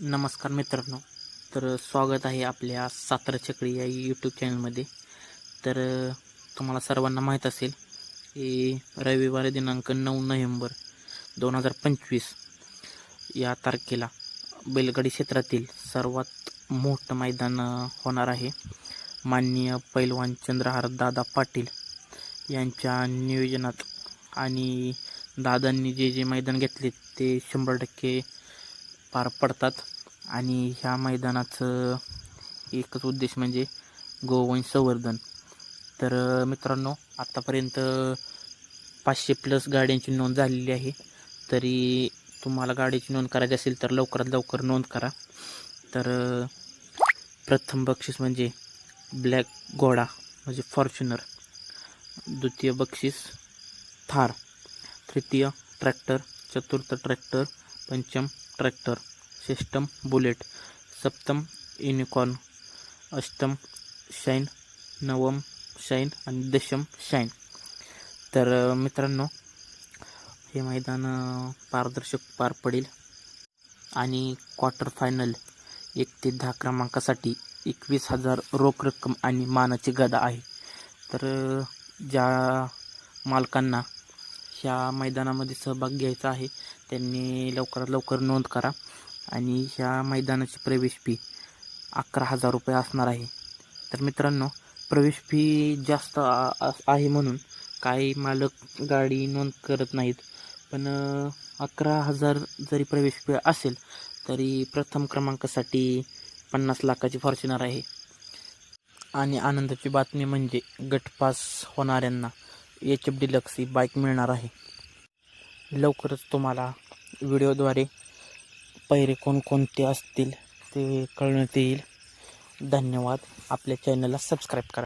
नमस्कार मित्रांनो. तर स्वागत आहे आपल्या सातारा चक्री या यूट्यूब चॅनलमध्ये तर तुम्हाला सर्वांना माहीत असेल की रविवार दिनांक नऊ नोव्हेंबर दोन हजार पंचवीस या तारखेला बैलगाडी क्षेत्रातील सर्वात मोठं मैदान होणार आहे. माननीय पैलवान चंद्रहार दादा पाटील यांच्या नियोजनात आणि दादांनी जे जे मैदान घेतले ते शंभर टक्के पार पडतात. आणि ह्या मैदानाचं एकच उद्देश म्हणजे गोवंश संवर्धन तर मित्रांनो आत्तापर्यंत पाचशे प्लस गाड्यांची नोंद झालेली आहे. तरी तुम्हाला गाडीची नोंद करायची असेल तर लवकरात लवकर नोंद करा. तर प्रथम बक्षीस म्हणजे ब्लॅक घोडा म्हणजे फॉर्च्युनर. द्वितीय बक्षीस थार. तृतीय ट्रॅक्टर. चतुर्थ ट्रॅक्टर. पंचम ट्रॅक्टर सिस्टम बुलेट सप्तम युनिकॉर्न अष्टम शाईन नवम शाईन आणि दशम शाईन. तर मित्रांनो हे मैदान पारदर्शक पार पडेल आणि क्वार्टर फायनल एक ते दहा क्रमांकासाठी एकवीस हजार रोख रक्कम आणि मानाची गदा आहे. तर ज्या मालकांना ह्या मैदानामध्ये सहभाग घ्यायचा आहे. त्यांनी लवकरात लवकर नोंद करा. आणि ह्या मैदानाची प्रवेश फी अकरा हजार रुपये असणार आहे. तर मित्रांनो प्रवेश फी जास्त आहे म्हणून काही मालक गाडी नोंद करत नाहीत. पण अकरा हजार जरी प्रवेश फी असेल तरी प्रथम क्रमांकासाठी पन्नास लाखाची फॉर्च्युनर आहे. आणि आनंदाची बातमी म्हणजे गटपास होणाऱ्यांना. एच एफ डिलक्स ही बाईक मिळणार आहे. लवकरच तुम्हाला व्हिडिओद्वारे पहिरे कोणकोणते असतील ते कळण्यात येईल. धन्यवाद. आपल्या चॅनलला सबस्क्राईब करा.